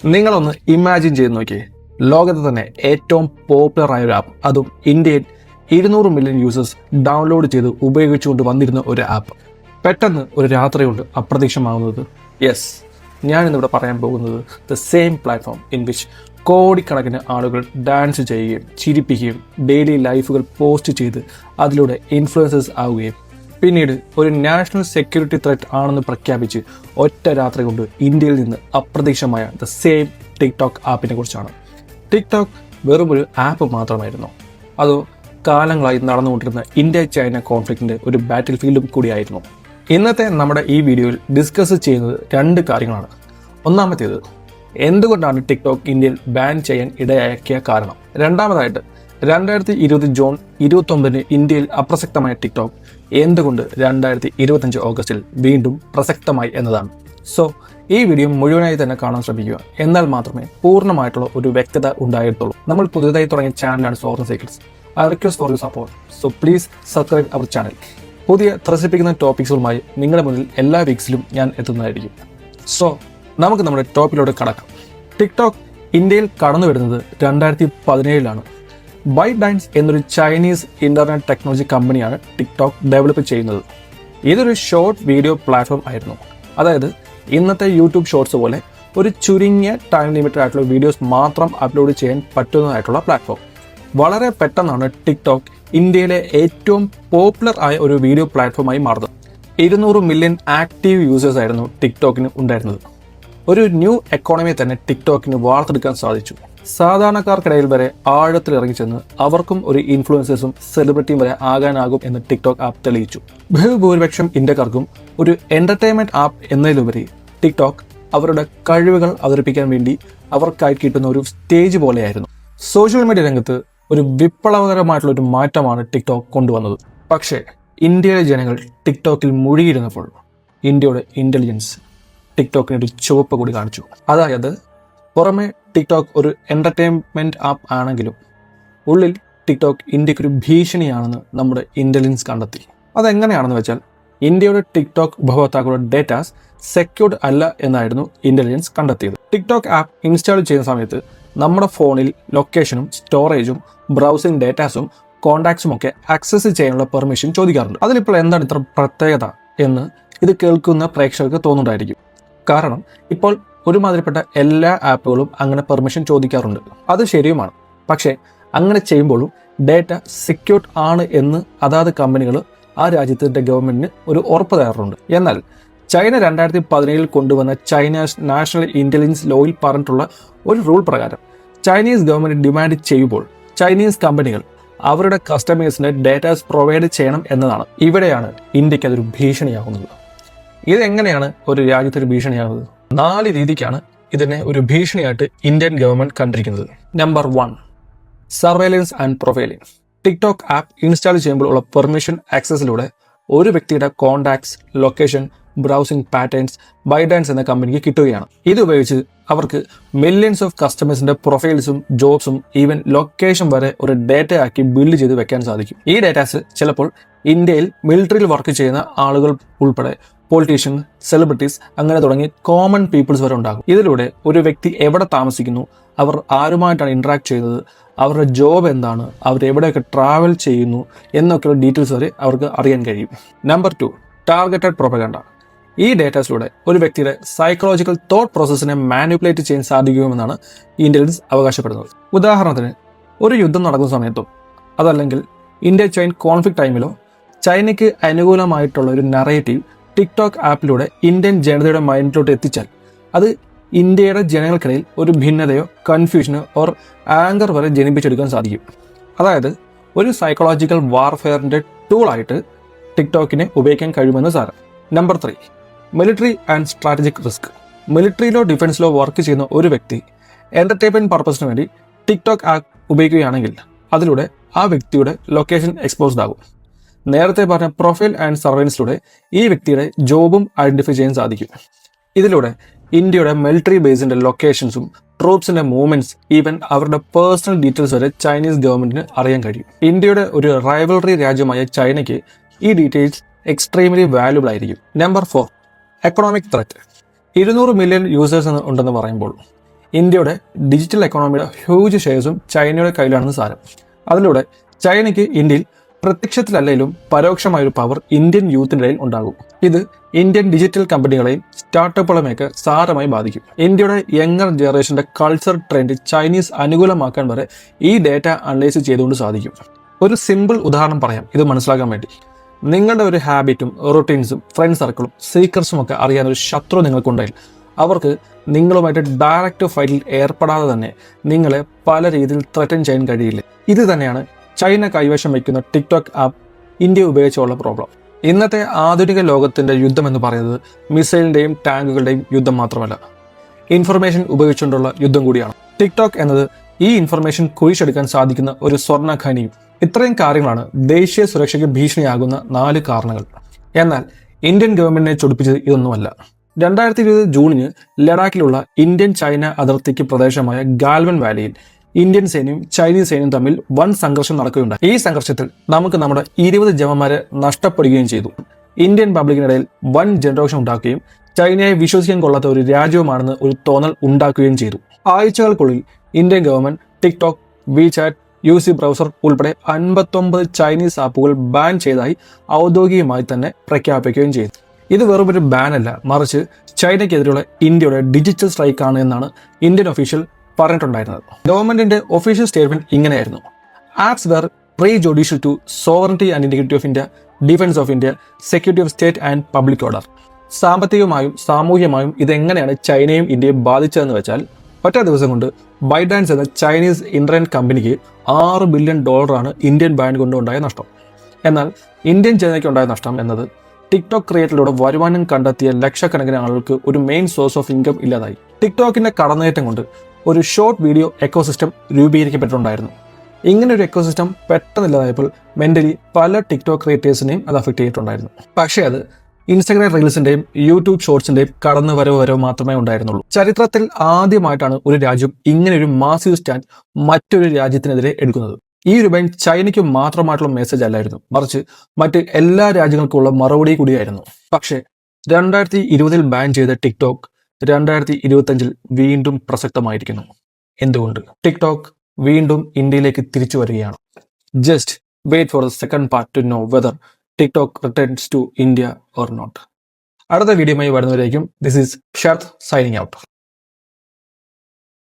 നിങ്ങളൊന്ന് ഇമാജിൻ ചെയ്ത് നോക്കിയേ. ലോകത്ത് തന്നെ ഏറ്റവും പോപ്പുലർ ആയ ഒരു ആപ്പ് അതും ഇന്ത്യയിൽ ഇരുന്നൂറ് മില്യൺ യൂസേഴ്സ് ഡൗൺലോഡ് ചെയ്ത് ഉപയോഗിച്ചുകൊണ്ട് വന്നിരുന്ന ഒരു ആപ്പ് പെട്ടെന്ന് ഒരു രാത്രി കൊണ്ട് അപ്രത്യക്ഷമാകുന്നത് യെസ് ഞാൻ ഇന്നിവിടെ പറയാൻ പോകുന്നത് the same platform in which കോടിക്കണക്കിന് ആളുകൾ ഡാൻസ് ചെയ്യുകയും ചിരിപ്പിക്കുകയും ഡെയിലി ലൈഫുകൾ പോസ്റ്റ് ചെയ്ത് അതിലൂടെ ഇൻഫ്ലുവൻസേഴ്സ് ആവുകയും പിന്നീട് ഒരു നാഷണൽ സെക്യൂരിറ്റി ത്രെറ്റ് ആണെന്ന് പ്രഖ്യാപിച്ച് ഒറ്റ രാത്രി കൊണ്ട് ഇന്ത്യയിൽ നിന്ന് അപ്രതീക്ഷമായ ദ സെയിം ടിക്ടോക്ക് ആപ്പിനെ കുറിച്ചാണ്. ടിക്ടോക്ക് വെറും ഒരു ആപ്പ് മാത്രമായിരുന്നു. അതോ കാലങ്ങളായി നടന്നുകൊണ്ടിരുന്ന ഇന്ത്യ ചൈന കോൺഫ്ലിക്റ്റിന്റെ ഒരു ബാറ്റിൽ ഫീൽഡും കൂടിയായിരുന്നു. ഇന്നത്തെ നമ്മുടെ ഈ വീഡിയോയിൽ ഡിസ്കസ് ചെയ്യുന്നത് രണ്ട് കാര്യങ്ങളാണ്. ഒന്നാമത്തേത് എന്തുകൊണ്ടാണ് ടിക്ടോക്ക് ഇന്ത്യയിൽ ബാൻ ചെയ്യാൻ ഇടയാക്കിയ കാരണം? രണ്ടാമതായിട്ട് രണ്ടായിരത്തി ഇരുപത് ജൂൺ ഇരുപത്തി ഒമ്പതിന് ഇന്ത്യയിൽ അപ്രസക്തമായ ടിക്ടോക്ക് എന്തുകൊണ്ട് രണ്ടായിരത്തി ഇരുപത്തഞ്ച് ഓഗസ്റ്റിൽ വീണ്ടും പ്രസക്തമായി എന്നതാണ്? സോ ഈ വീഡിയോ മുഴുവനായി തന്നെ കാണാൻ ശ്രമിക്കുക. എന്നാൽ മാത്രമേ പൂർണമായിട്ടുള്ള ഒരു വ്യക്തത ഉണ്ടായിട്ടുള്ളൂ. നമ്മൾ പുതിയതായി തുടങ്ങിയ ചാനലാണ് സോർണ cycles I request for you support so please subscribe our channel പുതിയ ത്രസിപ്പിക്കുന്ന ടോപ്പിക്സുകളുമായി നിങ്ങളുടെ മുന്നിൽ എല്ലാ വീക്സിലും ഞാൻ എത്തുന്നതായിരിക്കും. സോ നമുക്ക് നമ്മുടെ ടോപ്പിലൂടെ കടക്കാം. ടിക്ടോക്ക് ഇന്ത്യയിൽ കടന്നു വരുന്നത് രണ്ടായിരത്തി പതിനേഴിലാണ് ബൈ ഡാൻസ് എന്നൊരു ചൈനീസ് ഇന്റർനെറ്റ് ടെക്നോളജി കമ്പനിയാണ് ടിക്ടോക്ക് ഡെവലപ്പ് ചെയ്യുന്നത്. ഇതൊരു ഷോർട്ട് വീഡിയോ പ്ലാറ്റ്ഫോം ആയിരുന്നു. അതായത് ഇന്നത്തെ യൂട്യൂബ് ഷോർട്സ് പോലെ ഒരു ചുരുങ്ങിയ ടൈം ലിമിറ്റഡ് ആയിട്ടുള്ള വീഡിയോസ് മാത്രം അപ്ലോഡ് ചെയ്യാൻ പറ്റുന്നതായിട്ടുള്ള പ്ലാറ്റ്ഫോം വളരെ പെട്ടെന്നാണ് ടിക്ടോക്ക് ഇന്ത്യയിലെ ഏറ്റവും പോപ്പുലർ ആയ ഒരു വീഡിയോ പ്ലാറ്റ്ഫോമായി മാറുന്നത്. ഇരുന്നൂറ് മില്യൺ ആക്റ്റീവ് യൂസേഴ്സ് ആയിരുന്നു ടിക്ടോക്കിന് ഉണ്ടായിരുന്നത്. ഒരു ന്യൂ എക്കോണമിയെ തന്നെ ടിക്ടോക്കിന് വാർത്തെടുക്കാൻ സാധിച്ചു. സാധാരണക്കാർക്കിടയിൽ വരെ ആഴത്തിൽ ഇറങ്ങിച്ചെന്ന് അവർക്കും ഒരു ഇൻഫ്ലുവൻസേഴ്സും സെലിബ്രിറ്റിയും വരെ ആകാനാകും എന്ന് ടിക്ടോക്ക് ആപ്പ് തെളിയിച്ചു. ബഹുഭൂരിപക്ഷം ഇന്ത്യക്കാർക്കും ഒരു എന്റർടൈൻമെന്റ് ആപ്പ് എന്നതിലുപരി ടിക്ടോക്ക് അവരുടെ കഴിവുകൾ അവതരിപ്പിക്കാൻ വേണ്ടി അവർക്കായി കിട്ടുന്ന ഒരു സ്റ്റേജ് പോലെയായിരുന്നു. സോഷ്യൽ മീഡിയ രംഗത്ത് ഒരു വിപ്ലവകരമായിട്ടുള്ള ഒരു മാറ്റമാണ് ടിക്ടോക്ക് കൊണ്ടുവന്നത്. പക്ഷേ ഇന്ത്യയിലെ ജനങ്ങൾ ടിക്ടോക്കിൽ മുഴുകിയിരുന്നപ്പോൾ ഇന്ത്യയുടെ ഇന്റലിജൻസ് ടിക്ടോക്കിന് ഒരു ചുവപ്പ് കൂടി കാണിച്ചു. അതായത് പുറമെ ടിക്ടോക്ക് ഒരു എന്റർടൈൻമെന്റ് ആപ്പ് ആണെങ്കിലും ഉള്ളിൽ ടിക്ടോക്ക് ഇന്ത്യയ്ക്ക് ഒരു ഭീഷണിയാണെന്ന് നമ്മുടെ ഇന്റലിജൻസ് കണ്ടെത്തി. അതെങ്ങനെയാണെന്ന് വെച്ചാൽ ഇന്ത്യയുടെ ടിക്ടോക്ക് ഉപഭോക്താക്കളുടെ ഡേറ്റാസ് സെക്യൂർഡ് അല്ല എന്നായിരുന്നു ഇന്റലിജൻസ് കണ്ടെത്തിയത്. ടിക്ടോക്ക് ആപ്പ് ഇൻസ്റ്റാൾ ചെയ്യുന്ന സമയത്ത് നമ്മുടെ ഫോണിൽ ലൊക്കേഷനും സ്റ്റോറേജും ബ്രൗസിംഗ് ഡേറ്റാസും കോൺടാക്ട്സും ഒക്കെ ആക്സസ് ചെയ്യാനുള്ള പെർമിഷൻ ചോദിക്കാറുണ്ട്. അതിലിപ്പോൾ എന്താണ് ഇത്ര പ്രത്യേകത എന്ന് ഇത് കേൾക്കുന്ന പ്രേക്ഷകർക്ക് തോന്നുന്നുണ്ടായിരിക്കും. കാരണം ഇപ്പോൾ ഒരുമാതിരിപ്പെട്ട എല്ലാ ആപ്പുകളും അങ്ങനെ പെർമിഷൻ ചോദിക്കാറുണ്ട്. അത് ശരിയുമാണ്. പക്ഷേ അങ്ങനെ ചെയ്യുമ്പോഴും ഡേറ്റ സെക്യൂർഡ് ആണ് എന്ന് അതാത് കമ്പനികൾ ആ രാജ്യത്തിന്റെ ഗവൺമെന്റിന് ഒരു ഉറപ്പ് തരാറുണ്ട്. എന്നാൽ ചൈന രണ്ടായിരത്തി പതിനേഴിൽ കൊണ്ടുവന്ന ചൈനീസ് നാഷണൽ ഇന്റലിജൻസ് ലോയിൽ പറഞ്ഞിട്ടുള്ള ഒരു റൂൾ പ്രകാരം ചൈനീസ് ഗവൺമെന്റ് ഡിമാൻഡ് ചെയ്യുമ്പോൾ ചൈനീസ് കമ്പനികൾ അവരുടെ കസ്റ്റമേഴ്സിന് ഡേറ്റാസ് പ്രൊവൈഡ് ചെയ്യണം എന്നതാണ്. ഇവിടെയാണ് ഇന്ത്യയ്ക്ക് അതൊരു ഭീഷണിയാകുന്നത്. ഇതെങ്ങനെയാണ് ഒരു രാജ്യത്തൊരു ഭീഷണിയാകുന്നത്? നാല് രീതിക്കാണ് ഇതിനെ ഒരു ഭീഷണിയായിട്ട് ഇന്ത്യൻ ഗവൺമെന്റ് കണ്ടിരിക്കുന്നത്. Number one surveillance and profiling TikTok app install ചെയ്യുമ്പോൾ ഉള്ള പെർമിഷൻ ആക്സസിലൂടെ ഒരു വ്യക്തിയുടെ contacts location browsing patterns ByteDance എന്ന കമ്പനിക്ക് കിട്ടുകയാണ്. ഇത് ഉപയോഗിച്ച് അവർക്ക് മില്യൺസ് ഓഫ് കസ്റ്റമേഴ്സിന്റെ പ്രൊഫൈൽസും ജോബ്സും ഈവൻ ലൊക്കേഷൻ വരെ ഒരു ഡേറ്റ ആക്കി ബിൽഡ് ചെയ്ത് വെക്കാൻ സാധിക്കും. ഈ ഡേറ്റാസ് ചിലപ്പോൾ ഇന്ത്യയിൽ മിലിറ്ററിയിൽ വർക്ക് ചെയ്യുന്ന ആളുകൾ ഉൾപ്പെടെ പൊളിറ്റീഷ്യൻ സെലിബ്രിറ്റീസ് അങ്ങനെ തുടങ്ങി കോമൺ പീപ്പിൾസ് വരെ ഉണ്ടാകും. ഇതിലൂടെ ഒരു വ്യക്തി എവിടെ താമസിക്കുന്നു അവർ ആരുമായിട്ടാണ് ഇന്ററാക്ട് ചെയ്യുന്നത് അവരുടെ ജോബ് എന്താണ് അവർ എവിടെയൊക്കെ ട്രാവൽ ചെയ്യുന്നു എന്നൊക്കെയുള്ള ഡീറ്റെയിൽസ് വരെ അവർക്ക് അറിയാൻ കഴിയും. നമ്പർ ടു ടാർഗറ്റഡ് പ്രൊപ്പഗണ്ട ഈ ഡേറ്റാസിലൂടെ ഒരു വ്യക്തിയുടെ സൈക്കോളജിക്കൽ തോട്ട് പ്രോസസ്സിനെ മാനിപ്പുലേറ്റ് ചെയ്യാൻ സാധിക്കുമെന്നാണ് ഇന്റലിജൻസ് അവകാശപ്പെടുന്നത്. ഉദാഹരണത്തിന് ഒരു യുദ്ധം നടക്കുന്ന സമയത്തും അതല്ലെങ്കിൽ ഇന്ത്യ ചൈന കോൺഫ്ലിക്ട് ടൈമിലോ ചൈനയ്ക്ക് അനുകൂലമായിട്ടുള്ള ഒരു നറേറ്റീവ് ടിക്ടോക്ക് ആപ്പിലൂടെ ഇന്ത്യൻ ജനതയുടെ മൈൻഡിലോട്ട് എത്തിച്ചാൽ അത് ഇന്ത്യയുടെ ജനങ്ങൾക്കിടയിൽ ഒരു ഭിന്നതയോ കൺഫ്യൂഷനോ ഓർ ആങ്കർ വരെ ജനിപ്പിച്ചെടുക്കാൻ സാധിക്കും. അതായത് ഒരു സൈക്കോളജിക്കൽ വാർഫെയറിന്റെ ടൂളായിട്ട് ടിക്ടോക്കിനെ ഉപയോഗിക്കാൻ കഴിയുമെന്ന് സാരം. Number three military and strategic risk മിലിറ്ററിയിലോ ഡിഫൻസിലോ വർക്ക് ചെയ്യുന്ന ഒരു വ്യക്തി എന്റർടൈൻമെന്റ് പർപ്പസിന് വേണ്ടി ടിക്ടോക്ക് ആപ്പ് ഉപയോഗിക്കുകയാണെങ്കിൽ അതിലൂടെ ആ വ്യക്തിയുടെ ലൊക്കേഷൻ എക്സ്പോസ്ഡ് ആകും. നേരത്തെ പറഞ്ഞ പ്രൊഫൈൽ ആൻഡ് സർവൈലൻസിലൂടെ ഈ വ്യക്തിയുടെ ജോബും ഐഡന്റിഫൈ ചെയ്യാൻ സാധിക്കും. ഇതിലൂടെ ഇന്ത്യയുടെ മിലിറ്ററി ബേസിന്റെ ലൊക്കേഷൻസും ട്രൂപ്സിന്റെ മൂവ്മെന്റ്സ് ഈവൻ അവരുടെ പേഴ്സണൽ ഡീറ്റെയിൽസ് വരെ ചൈനീസ് ഗവൺമെന്റിന് അറിയാൻ കഴിയും. ഇന്ത്യയുടെ ഒരു റൈവൽറി രാജ്യമായ ചൈനയ്ക്ക് ഈ ഡീറ്റെയിൽസ് എക്സ്ട്രീംലി വാല്യുബിൾ ആയിരിക്കും. നമ്പർ ഫോർ എക്കണോമിക് ത്രെറ്റ് ഇരുന്നൂറ് മില്യൺ യൂസേഴ്സ് ഉണ്ടെന്ന് പറയുമ്പോൾ ഇന്ത്യയുടെ ഡിജിറ്റൽ എക്കോണോമിയുടെ ഹ്യൂജ് ഷെയർസും ചൈനയുടെ കയ്യിലാണെന്ന് സാരം. അതിലൂടെ ചൈനയ്ക്ക് ഇന്ത്യയിൽ പ്രത്യക്ഷത്തിലല്ലെങ്കിലും പരോക്ഷമായൊരു പവർ ഇന്ത്യൻ യൂത്തിന്റെ ഇടയിൽ ഉണ്ടാകും. ഇത് ഇന്ത്യൻ ഡിജിറ്റൽ കമ്പനികളെയും സ്റ്റാർട്ടപ്പുകളെയൊക്കെ സാരമായി ബാധിക്കും. ഇന്ത്യയുടെ യങ്ങർ ജനറേഷന്റെ കൾച്ചർ ട്രെൻഡ് ചൈനീസ് അനുകൂലമാക്കാൻ വരെ ഈ ഡേറ്റ അനലൈസ് ചെയ്തുകൊണ്ട് സാധിക്കും. ഒരു സിമ്പിൾ ഉദാഹരണം പറയാം. ഇത് മനസ്സിലാക്കാൻ വേണ്ടി. നിങ്ങളുടെ ഒരു ഹാബിറ്റും റൊട്ടീൻസും ഫ്രണ്ട് സർക്കിളും സീക്രസും ഒക്കെ അറിയാൻ ഒരു ശത്രു നിങ്ങൾക്കുണ്ടെങ്കിൽ അവർക്ക് നിങ്ങളുമായിട്ട് ഡയറക്റ്റ് ഫൈറ്റിൽ ഏർപ്പെടാതെ തന്നെ നിങ്ങളെ പല രീതിയിൽ ത്രറ്റൻ ചെയ്യാൻ കഴിയില്ല. ഇത് തന്നെയാണ് ചൈന കൈവശം വയ്ക്കുന്ന ടിക്ടോക്ക് ആപ്പ് ഇന്ത്യ ഉപയോഗിച്ചുള്ള പ്രോബ്ലം. ഇന്നത്തെ ആധുനിക ലോകത്തിന്റെ യുദ്ധം എന്ന് പറയുന്നത് മിസൈലിന്റെയും ടാങ്കുകളുടെയും യുദ്ധം മാത്രമല്ല. ഇൻഫർമേഷൻ ഉപയോഗിച്ചുകൊണ്ടുള്ള യുദ്ധം കൂടിയാണ്. ടിക്ടോക്ക് എന്നത് ഈ ഇൻഫർമേഷൻ കുഴിച്ചെടുക്കാൻ സാധിക്കുന്ന ഒരു സ്വർണ ഖനിയും ഇത്രയും കാര്യങ്ങളാണ് ദേശീയ സുരക്ഷയ്ക്ക് ഭീഷണിയാകുന്ന നാല് കാരണങ്ങൾ. എന്നാൽ ഇന്ത്യൻ ഗവൺമെന്റിനെ ചൊടിപ്പിച്ചത് ഇതൊന്നുമല്ല. രണ്ടായിരത്തി ഇരുപത് ജൂണിന് ലഡാക്കിലുള്ള ഇന്ത്യൻ ചൈന അതിർത്തിക്ക് പ്രദേശമായ ഗാൽവൻ വാലിയിൽ ഇന്ത്യൻ സേനയും ചൈനീസ് സേനയും തമ്മിൽ വൻ സംഘർഷം നടക്കുകയുണ്ടായി. ഈ സംഘർഷത്തിൽ നമുക്ക് നമ്മുടെ ഇരുപത് ജവന്മാരെ നഷ്ടപ്പെടുകയും ചെയ്തു. ഇന്ത്യൻ പബ്ലിക്കിനിടയിൽ വൻ ജനറേഷൻ ഉണ്ടാക്കുകയും ചൈനയെ വിശ്വസിക്കാൻ കൊള്ളാത്ത ഒരു രാജ്യവുമാണെന്ന് ഒരു തോന്നൽ ഉണ്ടാക്കുകയും ചെയ്തു. ആഴ്ചകൾക്കുള്ളിൽ Indian government TikTok WeChat U C browser ഉൾപ്പെടെ അൻപത്തൊമ്പത് ചൈനീസ് ആപ്പുകൾ ബാൻ ചെയ്തതായി ഔദ്യോഗികമായി തന്നെ പ്രഖ്യാപിക്കുകയും ചെയ്തു. ഇത് വെറും ഒരു ബാൻ അല്ല മറിച്ച് ചൈനയ്ക്കെതിരെയുള്ള ഇന്ത്യയുടെ ഡിജിറ്റൽ സ്ട്രൈക്കാണ് എന്നാണ് ഇന്ത്യൻ ഒഫീഷ്യൽ പറഞ്ഞിട്ടുണ്ടായിരുന്നത്. ഗവൺമെന്റിന്റെ ഒഫീഷ്യൽ സ്റ്റേറ്റ്മെന്റ് ഇങ്ങനെയായിരുന്നു. Apps were prejudicial to sovereignty and integrity of India defence of India security of state and public order സാമ്പത്തികമായും സാമൂഹ്യമായും ഇതെങ്ങനെയാണ് ചൈനയും ഇന്ത്യയും ബാധിച്ചതെന്ന് വെച്ചാൽ ഒറ്റ ദിവസം കൊണ്ട് ബൈഡാൻസ് എന്ന ചൈനീസ് ഇന്റർനെറ്റ് കമ്പനിക്ക് ആറ് ബില്യൺ ഡോളറാണ് ഇന്ത്യൻ ബാങ്ക് കൊണ്ട് ഉണ്ടായ നഷ്ടം. എന്നാൽ ഇന്ത്യൻ ജനതയ്ക്ക് ഉണ്ടായ നഷ്ടം എന്നത് ടിക്ടോക്ക് ക്രിയേറ്ററിലൂടെ വരുമാനം കണ്ടെത്തിയ ലക്ഷക്കണക്കിന് ആളുകൾക്ക് ഒരു മെയിൻ സോഴ്സ് ഓഫ് ഇൻകം ഇല്ലാതായി. ടിക്ടോക്കിന്റെ കടന്നേറ്റം കൊണ്ട് ഒരു ഷോർട്ട് വീഡിയോ എക്കോസിസ്റ്റം രൂപീകരിക്കപ്പെട്ടിട്ടുണ്ടായിരുന്നു. ഇങ്ങനെ ഒരു എക്കോസിസ്റ്റം പെട്ടെന്ന് ഇല്ലാതായപ്പോൾ മെന്റലി പല ടിക്ടോക്ക് ക്രിയേറ്റേഴ്സിനെയും അത് അഫക്ട് ചെയ്തിട്ടുണ്ടായിരുന്നു. പക്ഷേ അത് ഇൻസ്റ്റാഗ്രാം റീൽസിന്റെയും യൂട്യൂബ് ഷോർട്സിന്റെയും കടന്നു വരവ് വരവ് മാത്രമേ ഉണ്ടായിരുന്നുള്ളൂ. ചരിത്രത്തിൽ ആദ്യമായിട്ടാണ് ഒരു രാജ്യം ഇങ്ങനെ ഒരു മാസീവ് സ്റ്റാൻഡ് മറ്റൊരു രാജ്യത്തിനെതിരെ എടുക്കുന്നത്. ഈ ഒരു ബൈൻ ചൈനയ്ക്ക് മാത്രമായിട്ടുള്ള മെസ്സേജ് അല്ലായിരുന്നു. മറിച്ച് മറ്റ് എല്ലാ രാജ്യങ്ങൾക്കുള്ള മറുപടി കൂടിയായിരുന്നു. പക്ഷേ രണ്ടായിരത്തി ഇരുപതിൽ ബാൻ ചെയ്ത ടിക്ടോക്ക് രണ്ടായിരത്തി ഇരുപത്തഞ്ചിൽ വീണ്ടും പ്രസക്തമായിരിക്കുന്നു. എന്തുകൊണ്ട്? ടിക്ടോക്ക് വീണ്ടും ഇന്ത്യയിലേക്ക് തിരിച്ചു വരികയാണ്. Just wait for the second part to know whether TikTok returns to India or not. അടുത്ത വീഡിയോയുമായി വരുന്നവരേക്കും this is Sharath signing out.